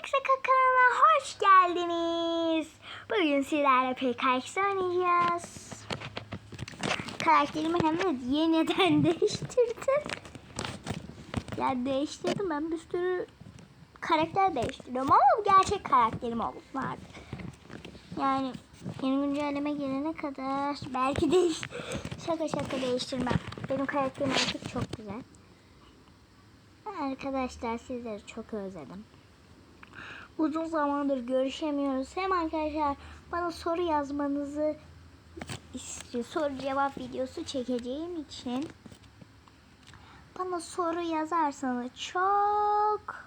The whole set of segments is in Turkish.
Aksaka kanalına hoş geldiniz. Bugün sizlerle PKX oynayacağız. Karakterimi hemen yeniden değiştirdim. Yani değiştirdim ben bir sürü karakter değiştiriyorum ama bu gerçek karakterim olsun artık. Yani yeni güncelleme gelene kadar belki değiş şaka şaka değiştirmem. Benim karakterim artık çok güzel. Arkadaşlar sizleri çok özledim. Uzun zamandır görüşemiyoruz. Hem arkadaşlar bana soru yazmanızı istiyor. Soru cevap videosu çekeceğim için bana soru yazarsanız çok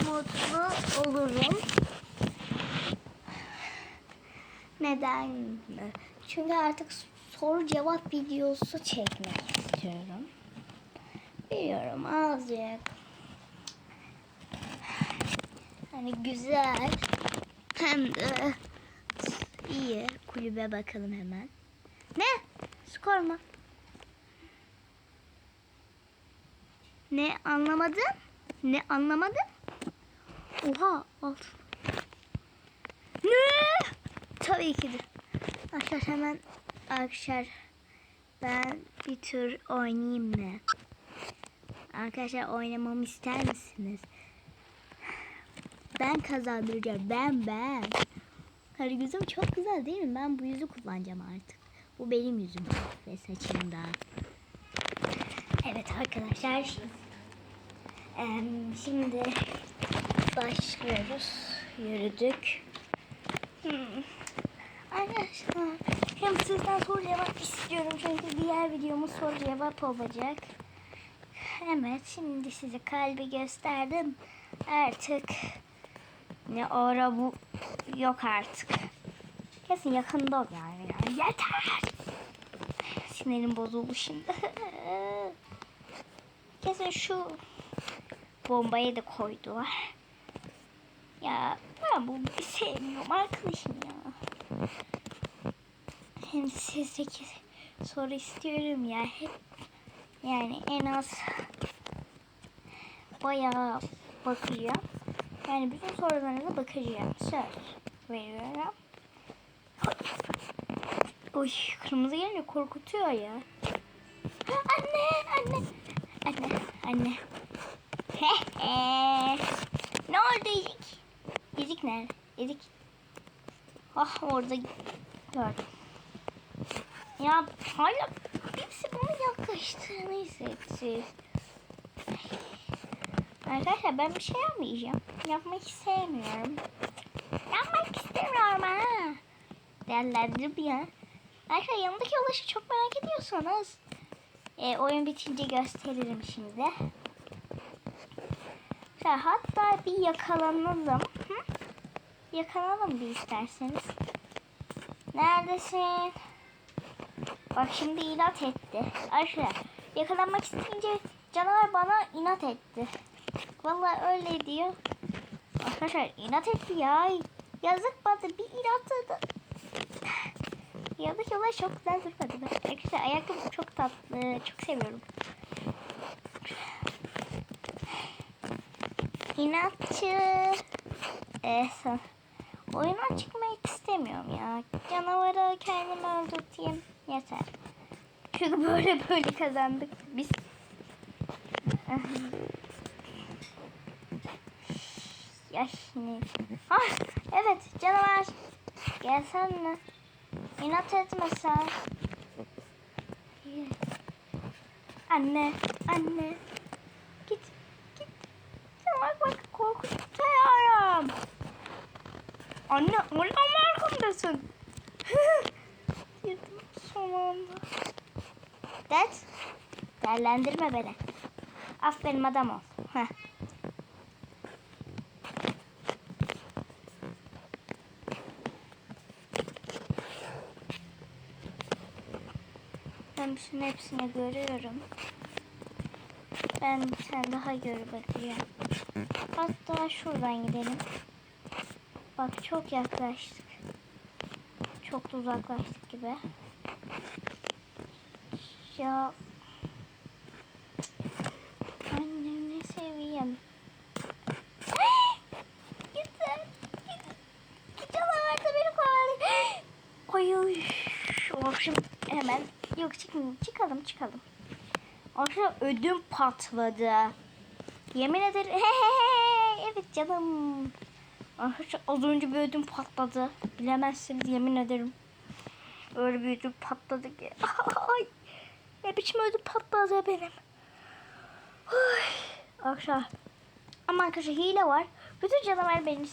mutlu olurum. Neden? Çünkü artık soru cevap videosu çekmek istiyorum. Biliyorum azıcık. Hani güzel. Hem de iyi. Kulübe bakalım hemen. Ne? Skor mu? Ne anlamadın? Ne anlamadın? Oha alt. Ne? Tabii ki de. Arkadaşlar hemen arkadaşlar ben bir tür oynayayım mı? Arkadaşlar oynamamı ister misiniz? Ben kazandıracağım. Ben ben. Kara yüzüm çok güzel değil mi? Ben bu yüzü kullanacağım artık. Bu benim yüzüm ve saçımda. Evet arkadaşlar. Şimdi başlıyoruz. Yürüdük. Hmm. Arkadaşlar hem sizden soru cevap istiyorum çünkü diğer videomuz soru cevap olacak. Evet şimdi size kalbi gösterdim. Artık ne ara bu yok artık. Kesin yakında ol yani. Yeter. Sinirim bozuldu şimdi. Kesin şu bombayı da koydular. Ya ben bu sevmiyorum arkadaşım ya. Hem sizdeki soru istiyorum ya. Yani en az bayağı bakacağım. Yani bütün sorularınıza bakacağım. Söz veriyorum. Oy kırmızı gelince korkutuyor ya. Anne anne anne anne. Ne oldu Ezik? Ezik nerede? Ezik. Ah orada gördüm. Ya hala hepsi bana yaklaştı. Neyse siz. Arkadaşlar ben bir şey yapmayacağım. Yapmak istemiyorum. Yapmak istemiyorum ha. Değerlendirip ya. Arkadaşlar yanındaki ulaşı çok merak ediyorsanız e, oyun bitince gösteririm şimdi. Ya, hatta bir yakalanalım. Hı? Yakalanalım bir isterseniz. Neredesin? Bak şimdi inat etti. Arkadaşlar yakalanmak isteyince canavar bana inat etti. Vallahi öyle diyor. Arkadaşlar inat etti ya. Yazık bana bir inat da. Yanlış olay çok güzel durmadı. Arkadaşlar ayakkabı çok tatlı. Çok seviyorum. İnatçı. Ee, oyuna çıkmak istemiyorum ya. Canavarı kendimi öldürteyim. Yeter. Çünkü böyle böyle kazandık biz. Ah evet canavar. Gelsen mi? İnat etmesen. Anne, anne. Git, git. Canavar bak korkutuyorum. Anne, olamam arkamdasın. Girdim son anda. Dad, değerlendirme beni. Aferin adam ol. Heh. Gelmişin hepsini görüyorum. Ben bir tane daha gör bakacağım. Hatta şuradan gidelim. Bak çok yaklaştık. Çok da uzaklaştık gibi. Ya annem ne seveyim. Gitti. Gitti. Gitti. Gitti. Gitti. Gitti. Hemen yok çıkmayayım. Çıkalım çıkalım. Arkadaşlar ödüm patladı. Yemin ederim. evet canım. Arkadaşlar az önce bir ödüm patladı. Bilemezsiniz yemin ederim. Öyle bir ödüm patladı ki. Ay, ne biçim ödüm patladı benim. Ay, Arkadaşlar. Ama arkadaşlar hile var. Bütün canavar beni